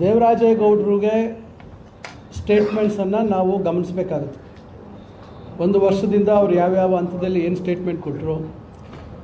ದೇವರಾಜೇಗೌಡರಿಗೆ ಸ್ಟೇಟ್ಮೆಂಟ್ಸನ್ನು ನಾವು ಗಮನಿಸಬೇಕಾಗುತ್ತೆ. ಒಂದು ವರ್ಷದಿಂದ ಅವ್ರು ಯಾವ್ಯಾವ ಹಂತದಲ್ಲಿ ಏನು ಸ್ಟೇಟ್ಮೆಂಟ್ ಕೊಟ್ಟರು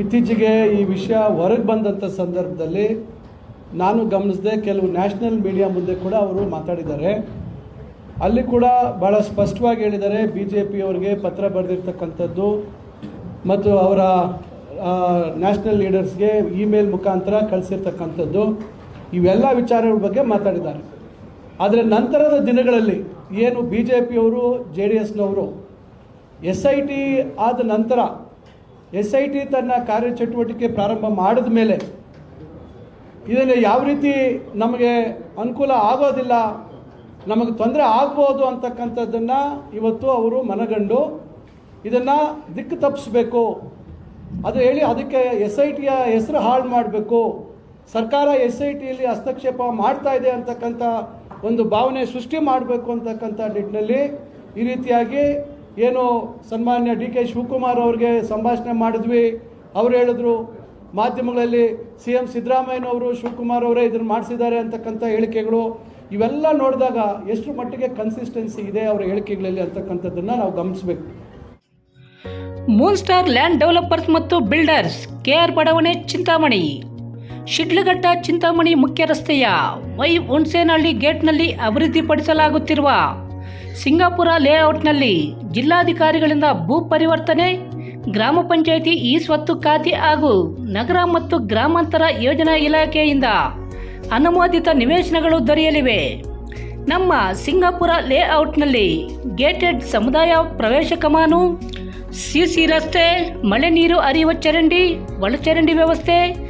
ಇತ್ತೀಚೆಗೆ ಈ ವಿಷಯ ಹೊರಗೆ ಬಂದಂಥ ಸಂದರ್ಭದಲ್ಲಿ ನಾನು ಗಮನಿಸಿದೆ ಕೆಲವು ನ್ಯಾಷನಲ್ ಮೀಡಿಯಾ ಮುಂದೆ ಕೂಡ ಅವರು ಮಾತಾಡಿದ್ದಾರೆ. ಅಲ್ಲಿ ಕೂಡ ಭಾಳ ಸ್ಪಷ್ಟವಾಗಿ ಹೇಳಿದ್ದಾರೆ ಬಿ ಜೆ ಪಿಯವರಿಗೆ ಪತ್ರ ಬರೆದಿರ್ತಕ್ಕಂಥದ್ದು ಮತ್ತು ಅವರ ನ್ಯಾಷನಲ್ ಲೀಡರ್ಸ್ಗೆ ಇಮೇಲ್ ಮುಖಾಂತರ ಕಳಿಸಿರ್ತಕ್ಕಂಥದ್ದು. ಇವೆಲ್ಲ ವಿಚಾರಗಳ ಬಗ್ಗೆ ಮಾತಾಡಿದ್ದಾರೆ. ಆದರೆ ನಂತರದ ದಿನಗಳಲ್ಲಿ ಏನು ಬಿ ಜೆ ಪಿಯವರು ಜೆ ಡಿ ಎಸ್ನವರು ಎಸ್ ಐ ಟಿ ಆದ ನಂತರ ಎಸ್ ಐ ಟಿ ತನ್ನ ಕಾರ್ಯಚಟುವಟಿಕೆ ಪ್ರಾರಂಭ ಮಾಡಿದ ಮೇಲೆ ಇದನ್ನು ಯಾವ ರೀತಿ ನಮಗೆ ಅನುಕೂಲ ಆಗೋದಿಲ್ಲ, ನಮಗೆ ತೊಂದರೆ ಆಗ್ಬೋದು ಅಂತಕ್ಕಂಥದ್ದನ್ನು ಇವತ್ತು ಅವರು ಮನಗಂಡು ಇದನ್ನು ದಿಕ್ಕು ತಪ್ಪಿಸ್ಬೇಕು. ಅದು ಹೇಳಿ ಅದಕ್ಕೆ ಎಸ್ ಐ ಟಿಯ ಹೆಸರು ಹಾಳು ಮಾಡಬೇಕು. ಸರ್ಕಾರ ಎಸ್ ಐ ಟಿಯಲ್ಲಿ ಹಸ್ತಕ್ಷೇಪ ಮಾಡ್ತಾ ಇದೆ ಅಂತಕ್ಕಂಥ ಒಂದು ಭಾವನೆ ಸೃಷ್ಟಿ ಮಾಡಬೇಕು ಅಂತಕ್ಕಂಥ ನಿಟ್ಟಿನಲ್ಲಿ ಈ ರೀತಿಯಾಗಿ ಏನು ಸನ್ಮಾನ್ಯ ಡಿ ಕೆ ಶಿವಕುಮಾರ್ ಅವ್ರಿಗೆ ಸಂಭಾಷಣೆ ಮಾಡಿದ್ವಿ. ಅವ್ರು ಹೇಳಿದ್ರು, ಮಾಧ್ಯಮಗಳಲ್ಲಿ ಸಿ ಎಂ ಸಿದ್ದರಾಮಯ್ಯನವರು ಶಿವಕುಮಾರ್ ಅವರೇ ಇದನ್ನು ಮಾಡಿಸಿದ್ದಾರೆ ಅಂತಕ್ಕಂಥ ಹೇಳಿಕೆಗಳು. ಇವೆಲ್ಲ ನೋಡಿದಾಗ ಎಷ್ಟು ಮಟ್ಟಿಗೆ ಕನ್ಸಿಸ್ಟೆನ್ಸಿ ಇದೆ ಅವರ ಹೇಳಿಕೆಗಳಲ್ಲಿ ಅಂತಕ್ಕಂಥದ್ದನ್ನು ನಾವು ಗಮನಿಸಬೇಕು. ಮೂನ್ ಸ್ಟಾರ್ ಲ್ಯಾಂಡ್ ಡೆವಲಪರ್ಸ್ ಮತ್ತು ಬಿಲ್ಡರ್ಸ್ ಕೆ ಆರ್ ಬಡಾವಣೆ ಚಿಂತಾಮಣಿ ಶಿಡ್ಲಘಟ್ಟ ಚಿಂತಾಮಣಿ ಮುಖ್ಯ ರಸ್ತೆಯ ವೈ ಹುಣ್ಸೇನಹಳ್ಳಿ ಗೇಟ್ನಲ್ಲಿ ಅಭಿವೃದ್ಧಿಪಡಿಸಲಾಗುತ್ತಿರುವ ಸಿಂಗಾಪುರ ಲೇಔಟ್ನಲ್ಲಿ ಜಿಲ್ಲಾಧಿಕಾರಿಗಳಿಂದ ಭೂ ಪರಿವರ್ತನೆ, ಗ್ರಾಮ ಪಂಚಾಯಿತಿ ಈ ಸ್ವತ್ತು ಖಾತೆ ಹಾಗೂ ನಗರ ಮತ್ತು ಗ್ರಾಮಾಂತರ ಯೋಜನಾ ಇಲಾಖೆಯಿಂದ ಅನುಮೋದಿತ ನಿವೇಶನಗಳು ದೊರೆಯಲಿವೆ. ನಮ್ಮ ಸಿಂಗಾಪುರ ಲೇಔಟ್ನಲ್ಲಿ ಗೇಟೆಡ್ ಸಮುದಾಯ ಪ್ರವೇಶ ಕಮಾನು, ಸಿಸಿ ರಸ್ತೆ, ಮಳೆ ನೀರು ಹರಿಯುವ ಚರಂಡಿ ಒಳಚರಂಡಿ ವ್ಯವಸ್ಥೆ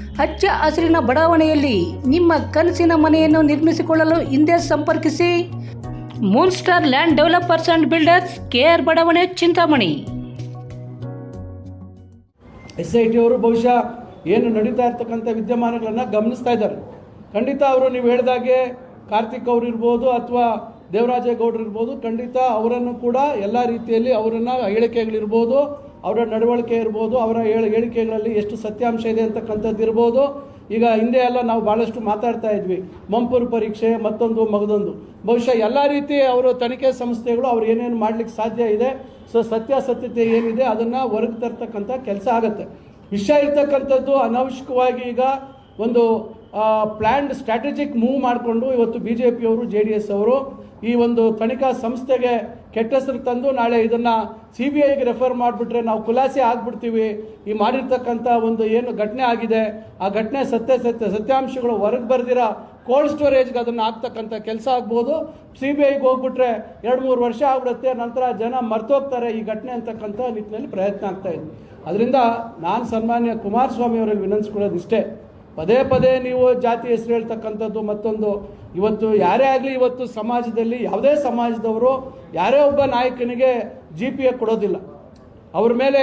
ಹಚ್ಚ ಹಸಿರಿನ ಬಡಾವಣೆಯಲ್ಲಿ ನಿಮ್ಮ ಕನಸಿನ ಮನೆಯನ್ನು ನಿರ್ಮಿಸಿಕೊಳ್ಳಲು ಹಿಂದೆ ಸಂಪರ್ಕಿಸಿ. Moon star land developers and builders KR ಬಡಾವಣೆ, ಚಿಂತಾಮಣಿ. ಎಸ್ ಐ ಟಿ ಅವರು ಬಹುಶಃ ಏನು ನಡೀತಾ ಇರ್ತಕ್ಕಂಥ ವಿದ್ಯಮಾನಗಳನ್ನು ಗಮನಿಸ್ತಾ ಇದ್ದಾರೆ. ಖಂಡಿತ ಅವರು ನೀವು ಹೇಳಿದಾಗೆ ಕಾರ್ತಿಕ್ ಅವರು ಇರ್ಬೋದು ಅಥವಾ ದೇವರಾಜೇಗೌಡರು ಇರ್ಬೋದು ಖಂಡಿತ ಅವರನ್ನು ಕೂಡ ಎಲ್ಲ ರೀತಿಯಲ್ಲಿ ಅವರನ್ನು ಹೇಳಿಕೆಗಳಿರ್ಬೋದು. ಅವರ ನಡವಳಿಕೆ ಇರ್ಬೋದು, ಅವರ ಹೇಳ, ಹೇಳಿಕೆಗಳಲ್ಲಿ ಎಷ್ಟು ಸತ್ಯಾಂಶ ಇದೆ ಅಂತಕ್ಕಂಥದ್ದು ಇರ್ಬೋದು. ಈಗ ಹಿಂದೆ ಎಲ್ಲ ನಾವು ಭಾಳಷ್ಟು ಮಾತಾಡ್ತಾ ಇದ್ವಿ. ಮಂಪೂರು ಪರೀಕ್ಷೆ, ಮತ್ತೊಂದು, ಮಗದೊಂದು. ಬಹುಶಃ ಎಲ್ಲ ರೀತಿ ಅವರು ತನಿಖೆ ಸಂಸ್ಥೆಗಳು ಅವ್ರು ಏನೇನು ಮಾಡಲಿಕ್ಕೆ ಸಾಧ್ಯ ಇದೆ, ಸೊ, ಸತ್ಯಾಸತ್ಯತೆ ಏನಿದೆ ಅದನ್ನು ಹೊರಗೆ ತರ್ತಕ್ಕಂಥ ಕೆಲಸ ಆಗುತ್ತೆ. ವಿಷಯ ಇರ್ತಕ್ಕಂಥದ್ದು ಅನವಶ್ಯಕವಾಗಿ ಈಗ ಒಂದು ಪ್ಲ್ಯಾಂಡ್ ಸ್ಟ್ರಾಟಜಿಕ್ ಮೂವ್ ಮಾಡಿಕೊಂಡು ಇವತ್ತು ಬಿ ಜೆ ಪಿಯವರು ಜೆ ಡಿ ಎಸ್ ಅವರು ಈ ಒಂದು ತನಿಖಾ ಸಂಸ್ಥೆಗೆ ಕೆಟ್ಟ ಹೆಸರು ತಂದು ನಾಳೆ ಇದನ್ನು ಸಿ ಬಿ ಐಗೆ ರೆಫರ್ ಮಾಡಿಬಿಟ್ರೆ ನಾವು ಖುಲಾಸೆ ಆಗಿಬಿಡ್ತೀವಿ. ಈ ಮಾಡಿರ್ತಕ್ಕಂಥ ಒಂದು ಏನು ಘಟನೆ ಆಗಿದೆ, ಆ ಘಟನೆ ಸತ್ಯ ಸತ್ಯ ಸತ್ಯಾಂಶಗಳು ಹೊರಗೆ ಬರ್ದಿರ ಕೋಲ್ಡ್ ಸ್ಟೋರೇಜ್ಗೆ ಅದನ್ನು ಹಾಕ್ತಕ್ಕಂಥ ಕೆಲಸ ಆಗ್ಬೋದು. ಸಿ ಬಿ ಐಗೆ ಹೋಗ್ಬಿಟ್ರೆ ಎರಡು ಮೂರು ವರ್ಷ ಆಗ್ಬಿಡುತ್ತೆ, ನಂತರ ಜನ ಮರ್ತೋಗ್ತಾರೆ ಈ ಘಟನೆ ಅಂತಕ್ಕಂಥ ನಿಟ್ಟಿನಲ್ಲಿ ಪ್ರಯತ್ನ ಆಗ್ತಾ ಇದೆ. ಅದರಿಂದ ನಾನು ಸನ್ಮಾನ್ಯ ಕುಮಾರಸ್ವಾಮಿ ಅವರಲ್ಲಿ ವಿನಂತಿಸ್ಕೊಳ್ಳೋದು ಇಷ್ಟೇ. ಪದೇ ಪದೇ ನೀವು ಜಾತಿ ಹೆಸರು ಹೇಳ್ತಕ್ಕಂಥದ್ದು ಮತ್ತೊಂದು. ಇವತ್ತು ಯಾರೇ ಆಗಲಿ ಇವತ್ತು ಸಮಾಜದಲ್ಲಿ ಯಾವುದೇ ಸಮಾಜದವರು ಯಾರೇ ಒಬ್ಬ ನಾಯಕನಿಗೆ ಜಿ ಪಿ ಎ ಕೊಡೋದಿಲ್ಲ. ಅವ್ರ ಮೇಲೆ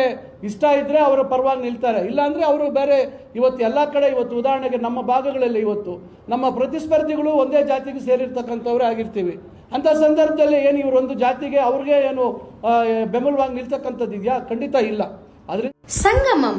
ಇಷ್ಟ ಇದ್ದರೆ ಅವರ ಪರವಾಗಿ ನಿಲ್ತಾರೆ. ಇಲ್ಲಾಂದರೆ ಅವರು ಬೇರೆ ಇವತ್ತು ಎಲ್ಲ ಕಡೆ ಇವತ್ತು ಉದಾಹರಣೆಗೆ ನಮ್ಮ ಭಾಗಗಳಲ್ಲಿ ಇವತ್ತು ನಮ್ಮ ಪ್ರತಿಸ್ಪರ್ಧಿಗಳು ಒಂದೇ ಜಾತಿಗೆ ಸೇರಿರ್ತಕ್ಕಂಥವ್ರೇ ಆಗಿರ್ತೀವಿ. ಅಂಥ ಸಂದರ್ಭದಲ್ಲಿ ಏನು ಇವರೊಂದು ಜಾತಿಗೆ ಅವ್ರಿಗೆ ಏನು ಬೆಂಬಲವಾಗಿ ನಿಲ್ತಕ್ಕಂಥದ್ದು ಇದೆಯಾ? ಖಂಡಿತ ಇಲ್ಲ. ಆದರೆ ಸಂಗಮಂ.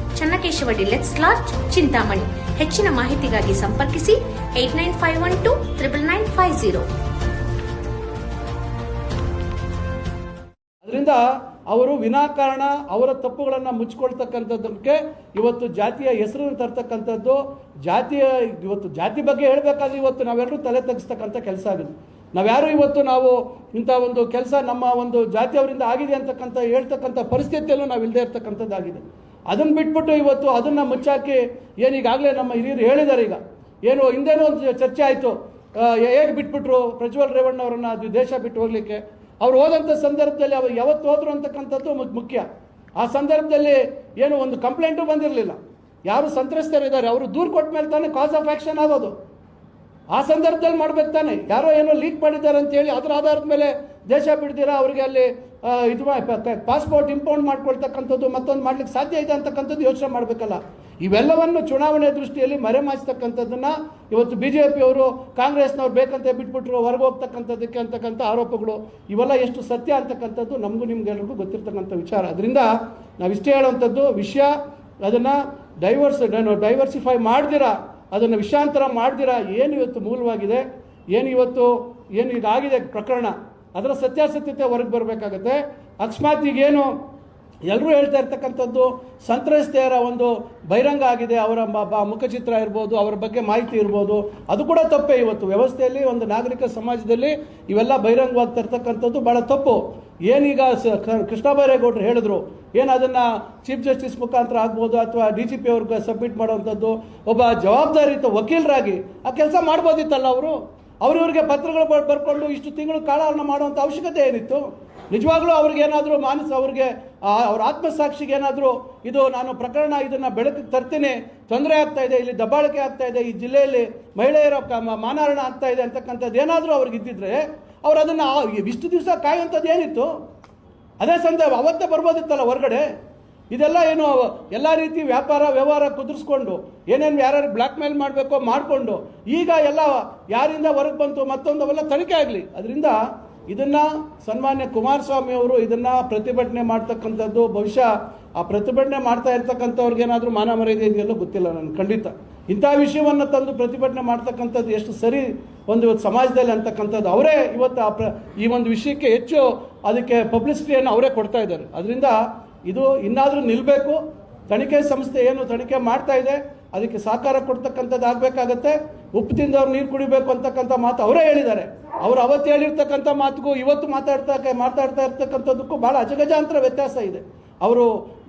Channakeshava deluxe last Chintamani. ಹೆಚ್ಚಿನ ಮಾಹಿತಿಗಾಗಿ ಸಂಪರ್ಕಿಸಿ eight nine five one two triple nine five zero ಅದರಿಂದ ಅವರು ವಿನಾಕಾರಣ ಅವರ ತಪ್ಪುಗಳನ್ನು ಮುಚ್ಕೊಳ್ತಕ್ಕಂಥದ್ದಕ್ಕೆ ಇವತ್ತು ಜಾತಿಯ ಹೆಸರು ತರ್ತಕ್ಕಂಥದ್ದು, ಜಾತಿಯ, ಇವತ್ತು ಜಾತಿ ಬಗ್ಗೆ ಹೇಳಬೇಕಾದ್ರೆ ಇವತ್ತು ನಾವೆಲ್ಲರೂ ತಲೆ ತಗ್ಸ್ತಕ್ಕಂಥ ಕೆಲಸ ಆಗಿದೆ. ನಾವ್ಯಾರು ಇವತ್ತು ನಾವು ಇಂಥ ಒಂದು ಕೆಲಸ ನಮ್ಮ ಒಂದು ಜಾತಿಯವರಿಂದ ಆಗಿದೆ ಅಂತಕ್ಕಂಥ ಹೇಳ್ತಕ್ಕಂಥ ಪರಿಸ್ಥಿತಿಯಲ್ಲೂ ನಾವು ಇಲ್ಲದೆ ಇರ್ತಕ್ಕಂಥದ್ದಾಗಿದೆ. ಅದನ್ನು ಬಿಟ್ಬಿಟ್ಟು ಇವತ್ತು ಅದನ್ನು ಮುಚ್ಚಾಕಿ ಏನು ಈಗಾಗಲೇ ನಮ್ಮ ಹಿರಿಯರು ಹೇಳಿದ್ದಾರೆ ಈಗ. ಏನು, ಹಿಂದೇನೋ ಒಂದು ಚರ್ಚೆ ಆಯಿತು. ಹೇಗೆ ಬಿಟ್ಬಿಟ್ರು ಪ್ರಜ್ವಲ್ ರೇವಣ್ಣ ಅವರನ್ನು ಅದು ದೇಶ ಬಿಟ್ಟು ಹೋಗಲಿಕ್ಕೆ. ಅವ್ರು ಹೋದಂಥ ಸಂದರ್ಭದಲ್ಲಿ ಅವ್ರು ಯಾವತ್ತು ಹೋದರು ಅಂತಕ್ಕಂಥದ್ದು ಮುಖ್ಯ. ಆ ಸಂದರ್ಭದಲ್ಲಿ ಏನು ಒಂದು ಕಂಪ್ಲೇಂಟು ಬಂದಿರಲಿಲ್ಲ. ಯಾರು ಸಂತ್ರಸ್ತರಿದ್ದಾರೆ, ಅವರು ದೂರು ಕೊಟ್ಟ ಮೇಲೆ ತಾನೇ ಕಾಸ್ ಆಫ್ ಆ್ಯಕ್ಷನ್ ಆಗೋದು. ಆ ಸಂದರ್ಭದಲ್ಲಿ ಮಾಡ್ಬೇಕು ತಾನೆ. ಯಾರೋ ಏನೋ ಲೀಕ್ ಮಾಡಿದ್ದಾರೆ ಅಂತೇಳಿ ಅದರ ಆಧಾರದ ಮೇಲೆ ದೇಶ ಬಿಡ್ತೀರಾ? ಅವರಿಗೆ ಅಲ್ಲಿ ಇದು ಪಾಸ್ಪೋರ್ಟ್ ಇಂಪೌಂಡ್ ಮಾಡ್ಕೊಳ್ತಕ್ಕಂಥದ್ದು ಮತ್ತೊಂದು ಮಾಡ್ಲಿಕ್ಕೆ ಸಾಧ್ಯ ಇದೆ ಅಂತಕ್ಕಂಥದ್ದು ಯೋಚನೆ ಮಾಡಬೇಕಲ್ಲ. ಇವೆಲ್ಲವನ್ನು ಚುನಾವಣೆ ದೃಷ್ಟಿಯಲ್ಲಿ ಮರೆಮಾಚಿಸ್ತಕ್ಕಂಥದ್ದನ್ನ ಇವತ್ತು ಬಿ ಜೆ ಪಿಯವರು ಕಾಂಗ್ರೆಸ್ನವ್ರು ಬೇಕಂತ ಬಿಟ್ಬಿಟ್ರು, ಹೊರಗೆ ಹೋಗ್ತಕ್ಕಂಥದ್ದಕ್ಕೆ ಅಂತಕ್ಕಂಥ ಆರೋಪಗಳು, ಇವೆಲ್ಲ ಎಷ್ಟು ಸತ್ಯ ಅಂತಕ್ಕಂಥದ್ದು ನಮಗೂ ನಿಮ್ಗೆಲ್ರಿಗೂ ಗೊತ್ತಿರ್ತಕ್ಕಂಥ ವಿಚಾರ. ಅದರಿಂದ ನಾವು ಇಷ್ಟೇ ಹೇಳುವಂಥದ್ದು, ವಿಷಯ ಅದನ್ನು ಡೈವರ್ಸ್ ಡೈವರ್ಸಿಫೈ ಮಾಡ್ದಿರಾ? ಅದನ್ನು ವಿಷಾಂತರ ಮಾಡಿದಿರ ಏನು ಇವತ್ತು ಮೂಲವಾಗಿದೆ? ಏನು ಇವತ್ತು ಏನು ಇದಾಗಿದೆ ಪ್ರಕರಣ? ಅದರ ಸತ್ಯಾಸತ್ಯತೆ ಹೊರಗೆ ಬರಬೇಕಾಗತ್ತೆ. ಅಕಸ್ಮಾತ್ ಈಗೇನು ಎಲ್ಲರೂ ಹೇಳ್ತಾ ಇರ್ತಕ್ಕಂಥದ್ದು ಸಂತ್ರಸ್ತೆಯರ ಒಂದು ಬಹಿರಂಗ ಆಗಿದೆ, ಅವರ ಮುಖಚಿತ್ರ ಇರ್ಬೋದು, ಅವರ ಬಗ್ಗೆ ಮಾಹಿತಿ ಇರ್ಬೋದು, ಅದು ಕೂಡ ತಪ್ಪೇ ಇವತ್ತು. ವ್ಯವಸ್ಥೆಯಲ್ಲಿ ಒಂದು ನಾಗರಿಕ ಸಮಾಜದಲ್ಲಿ ಇವೆಲ್ಲ ಬಹಿರಂಗವಾಗ್ತಾ ತರ್ತಕ್ಕಂಥದ್ದು ಭಾಳ ತಪ್ಪು. ಏನೀಗ ಸ- ಕೃಷ್ಣ ಬೈರೇಗೌಡರು ಹೇಳಿದ್ರು, ಏನು ಅದನ್ನು ಚೀಫ್ ಜಸ್ಟಿಸ್ ಮುಖಾಂತರ ಆಗ್ಬೋದು ಅಥವಾ ಡಿ ಜಿ ಪಿ ಅವ್ರಿಗೆ ಸಬ್ಮಿಟ್ ಮಾಡುವಂಥದ್ದು, ಒಬ್ಬ ಜವಾಬ್ದಾರಿಯುತ ವಕೀಲರಾಗಿ ಆ ಕೆಲಸ ಮಾಡ್ಬೋದಿತ್ತಲ್ಲ ಅವರು? ಅವ್ರಿವ್ರಿಗೆ ಪತ್ರಗಳು ಬರ್ಕೊಂಡು ಇಷ್ಟು ತಿಂಗಳು ಕಾಲವನ್ನು ಮಾಡುವಂಥ ಅವಶ್ಯಕತೆ ಏನಿತ್ತು? ನಿಜವಾಗ್ಲೂ ಅವ್ರಿಗೇನಾದರೂ ಮಾನಸ ಅವ್ರಿಗೆ ಅವರ ಆತ್ಮಸಾಕ್ಷಿಗೆ ಏನಾದರೂ ಇದು ನಾನು ಪ್ರಕರಣ ಇದನ್ನು ಬೆಳಕಿಗೆ ತರ್ತೀನಿ, ತೊಂದರೆ ಆಗ್ತಾ ಇದೆ, ಇಲ್ಲಿ ದಬ್ಬಾಳಿಕೆ ಆಗ್ತಾ ಇದೆ, ಈ ಜಿಲ್ಲೆಯಲ್ಲಿ ಮಹಿಳೆಯರ ಮಾನಹಾರಣ ಆಗ್ತಾ ಇದೆ ಅಂತಕ್ಕಂಥದ್ದು ಏನಾದರೂ ಅವ್ರಿಗೆ ಇದ್ದಿದ್ರೆ, ಅವ್ರು ಅದನ್ನು ಇಷ್ಟು ದಿವಸ ಕಾಯುವಂಥದ್ದು ಏನಿತ್ತು? ಅದೇ ಸಂದರ್ಭ, ಅವತ್ತೇ ಬರ್ಬೋದಿತ್ತಲ್ಲ ಹೊರಗಡೆ? ಇದೆಲ್ಲ ಏನು, ಎಲ್ಲ ರೀತಿ ವ್ಯಾಪಾರ, ವ್ಯವಹಾರ ಕುದುರಿಸ್ಕೊಂಡು, ಏನೇನು ಯಾರ್ಯಾರು ಬ್ಲ್ಯಾಕ್ ಮೇಲ್ ಮಾಡಬೇಕೋ ಮಾಡಿಕೊಂಡು, ಈಗ ಎಲ್ಲ ಯಾರಿಂದ ಹೊರಗೆ ಬಂತು ಮತ್ತೊಂದು ಅವೆಲ್ಲ ತನಿಖೆ ಆಗಲಿ. ಅದರಿಂದ ಇದನ್ನು ಸನ್ಮಾನ್ಯ ಕುಮಾರಸ್ವಾಮಿ ಅವರು ಇದನ್ನು ಪ್ರತಿಭಟನೆ ಮಾಡ್ತಕ್ಕಂಥದ್ದು, ಬಹುಶಃ ಆ ಪ್ರತಿಭಟನೆ ಮಾಡ್ತಾ ಇರ್ತಕ್ಕಂಥವ್ರಿಗೆ ಏನಾದರೂ ಮಾನ ಮರ್ಯಾದೆ ಇದೆಯಲ್ಲೋ ಗೊತ್ತಿಲ್ಲ ನನಗೆ, ಖಂಡಿತ. ಇಂಥ ವಿಷಯವನ್ನು ತಂದು ಪ್ರತಿಭಟನೆ ಮಾಡ್ತಕ್ಕಂಥದ್ದು ಎಷ್ಟು ಸರಿ ಒಂದು ಇವತ್ತು ಸಮಾಜದಲ್ಲಿ ಅಂತಕ್ಕಂಥದ್ದು ಅವರೇ ಇವತ್ತು ಆ ಪ್ರ, ಈ ಒಂದು ವಿಷಯಕ್ಕೆ ಹೆಚ್ಚು ಅದಕ್ಕೆ ಪಬ್ಲಿಸಿಟಿಯನ್ನು ಅವರೇ ಕೊಡ್ತಾ ಇದ್ದಾರೆ. ಅದರಿಂದ ಇದು ಇನ್ನಾದರೂ ನಿಲ್ಲಬೇಕು ತನಿಖೆ ಸಂಸ್ಥೆ ಏನು ತನಿಖೆ ಮಾಡ್ತಾ ಇದೆ ಅದಕ್ಕೆ ಸಹಕಾರ ಕೊಡ್ತಕ್ಕಂಥದ್ದು ಆಗಬೇಕಾಗತ್ತೆ. ಉಪ್ಪು ತಿಂದವ್ರು ನೀರು ಕುಡಿಬೇಕು ಅಂತಕ್ಕಂಥ ಮಾತು ಅವರೇ ಹೇಳಿದ್ದಾರೆ. ಅವ್ರು ಅವತ್ತು ಹೇಳಿರ್ತಕ್ಕಂಥ ಮಾತುಗೂ ಇವತ್ತು ಮಾತಾಡ್ತಾ ಮಾತಾಡ್ತಾ ಇರ್ತಕ್ಕಂಥದ್ದಕ್ಕೂ ಭಾಳ ಅಜಗಜಾಂತರ ವ್ಯತ್ಯಾಸ ಇದೆ. ಅವರು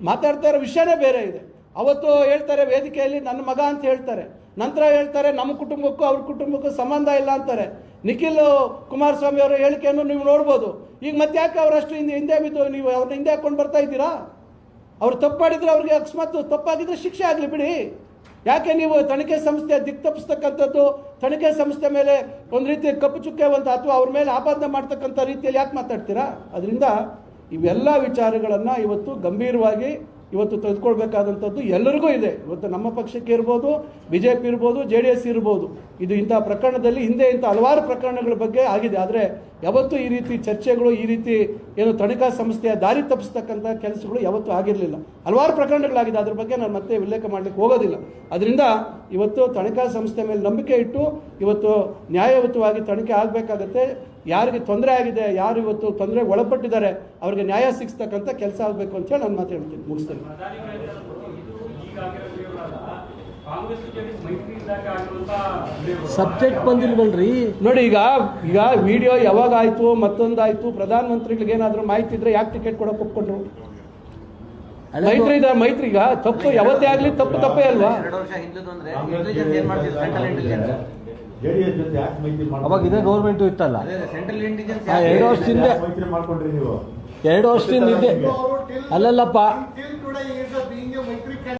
ಮಾತಾಡ್ತಾ ಇರೋ ವಿಷಯನೇ ಬೇರೆ ಇದೆ. ಅವತ್ತು ಹೇಳ್ತಾರೆ ವೇದಿಕೆಯಲ್ಲಿ ನನ್ನ ಮಗ ಅಂತ ಹೇಳ್ತಾರೆ. ನಂತರ ಹೇಳ್ತಾರೆ ನಮ್ಮ ಕುಟುಂಬಕ್ಕೂ ಅವ್ರ ಕುಟುಂಬಕ್ಕೂ ಸಂಬಂಧ ಇಲ್ಲ ಅಂತಾರೆ. ನಿಖಿಲ್ ಕುಮಾರಸ್ವಾಮಿ ಅವರ ಹೇಳಿಕೆಯನ್ನು ನೀವು ನೋಡ್ಬೋದು. ಈಗ ಮತ್ತೆ ಯಾಕೆ ಅವರಷ್ಟು ಹಿಂದೆ ಹಿಂದೆ ಬಿದ್ದು ನೀವು ಅವ್ರನ್ನ ಹಿಂದೆ ಹಾಕೊಂಡು ಬರ್ತಾ ಇದ್ದೀರಾ? ಅವ್ರು ತಪ್ಪು ಮಾಡಿದ್ರೆ ಅವ್ರಿಗೆ ಅಕಸ್ಮಾತ್ ತಪ್ಪಾಗಿದ್ರೆ ಶಿಕ್ಷೆ ಆಗಲಿ ಬಿಡಿ. ಯಾಕೆ ನೀವು ತನಿಖೆ ಸಂಸ್ಥೆ ದಿಕ್ ತಪ್ಪಿಸ್ತಕ್ಕಂಥದ್ದು? ತನಿಖೆ ಸಂಸ್ಥೆ ಮೇಲೆ ಒಂದು ರೀತಿ ಕಪ್ಪು ಚುಕ್ಕೆ ಒಂದು ಅಥವಾ ಅವ್ರ ಮೇಲೆ ಆಪಾದನೆ ಮಾಡ್ತಕ್ಕಂಥ ರೀತಿಯಲ್ಲಿ ಯಾಕೆ ಮಾತಾಡ್ತೀರಾ? ಅದರಿಂದ ಇವೆಲ್ಲ ವಿಚಾರಗಳನ್ನು ಇವತ್ತು ಗಂಭೀರವಾಗಿ ಇವತ್ತು ತೆಗೆದುಕೊಳ್ಬೇಕಾದಂಥದ್ದು ಎಲ್ಲರಿಗೂ ಇದೆ. ಇವತ್ತು ನಮ್ಮ ಪಕ್ಷಕ್ಕೆ ಇರ್ಬೋದು ಬಿ ಜೆ ಪಿ ಇರ್ಬೋದು, ಜೆ ಡಿ ಎಸ್ ಇರ್ಬೋದು. ಇದು ಇಂಥ ಪ್ರಕರಣದಲ್ಲಿ ಹಿಂದೆ ಇಂಥ ಹಲವಾರು ಪ್ರಕರಣಗಳ ಬಗ್ಗೆ ಆಗಿದೆ. ಆದರೆ ಯಾವತ್ತೂ ಈ ರೀತಿ ಚರ್ಚೆಗಳು, ಈ ರೀತಿ ಏನು ತನಿಖಾ ಸಂಸ್ಥೆಯ ದಾರಿ ತಪ್ಪಿಸ್ತಕ್ಕಂಥ ಕೆಲಸಗಳು ಯಾವತ್ತೂ ಆಗಿರಲಿಲ್ಲ. ಹಲವಾರು ಪ್ರಕರಣಗಳಾಗಿದೆ. ಅದ್ರ ಬಗ್ಗೆ ನಾನು ಮತ್ತೆ ಉಲ್ಲೇಖ ಮಾಡಲಿಕ್ಕೆ ಹೋಗೋದಿಲ್ಲ. ಅದರಿಂದ ಇವತ್ತು ತನಿಖಾ ಸಂಸ್ಥೆ ಮೇಲೆ ನಂಬಿಕೆ ಇಟ್ಟು, ಇವತ್ತು ನ್ಯಾಯಯುತವಾಗಿ ತನಿಖೆ ಆಗಬೇಕಾಗತ್ತೆ. ಯಾರಿಗೆ ತೊಂದರೆ ಆಗಿದೆ ಯಾರು ಇವತ್ತು ತೊಂದರೆಗೆ ಒಳಪಟ್ಟಿದ್ದಾರೆ ಅವ್ರಿಗೆ ನ್ಯಾಯ ಸಿಗ್ತಕ್ಕಂಥ ಕೆಲಸ ಆಗಬೇಕು ಅಂತ ಹೇಳಿ ನಾನು ಮಾತು ಹೇಳ್ತೀನಿ. ಮುಗಿಸ್ತೇನೆ. ಕಾಂಗ್ರೆಸ್ ಜೆಡಿಎಸ್ ಮೈತ್ರಿ ಇದ್ದಾಗ ಆಗಿರುವಂತ ಸಬ್ಜೆಕ್ಟ್ ಬಂದಿಲ್ವಲ್ರಿ? ನೋಡಿ ಈಗ ಈಗ ವಿಡಿಯೋ ಯಾವಾಗ ಆಯ್ತು ಮತ್ತೊಂದಾಯ್ತು ಪ್ರಧಾನಮಂತ್ರಿಗಳಿಗೆ ಏನಾದರೂ ಮಾಹಿತಿ ಇದ್ರೆ ಯಾಕೆ ಟಿಕೆಟ್ ಕೊಡೋಕೆ ಒಪ್ಕೊಂಡ್ರು? ಮೈತ್ರಿ ಇದೆ ಮೈತ್ರಿ ಈಗ ತಪ್ಪು ಯಾವತ್ತೇ ಆಗಲಿ ತಪ್ಪು ತಪ್ಪೇ ಅಲ್ವಾ? ಜೆಡಿಎಸ್ ಜೊತೆ ಯಾಕೆ ಮೈತ್ರಿ ಅವಾಗ ಇದೇ ಗೌರ್ಮೆಂಟ್ ಇತ್ತಲ್ಲ. ಸೆಂಟ್ರಲ್ ಇಂಟೆಲಿಜೆನ್ಸ್ ಆ, ಎರಡು ವರ್ಷದಿಂದ ಮೈತ್ರಿ ಮಾಡ್ಕೊಂಡ್ರಿ ನೀವು. ಎರಡು ವರ್ಷದಿಂದ ಅಲ್ಲಲ್ಲಪ್ಪ.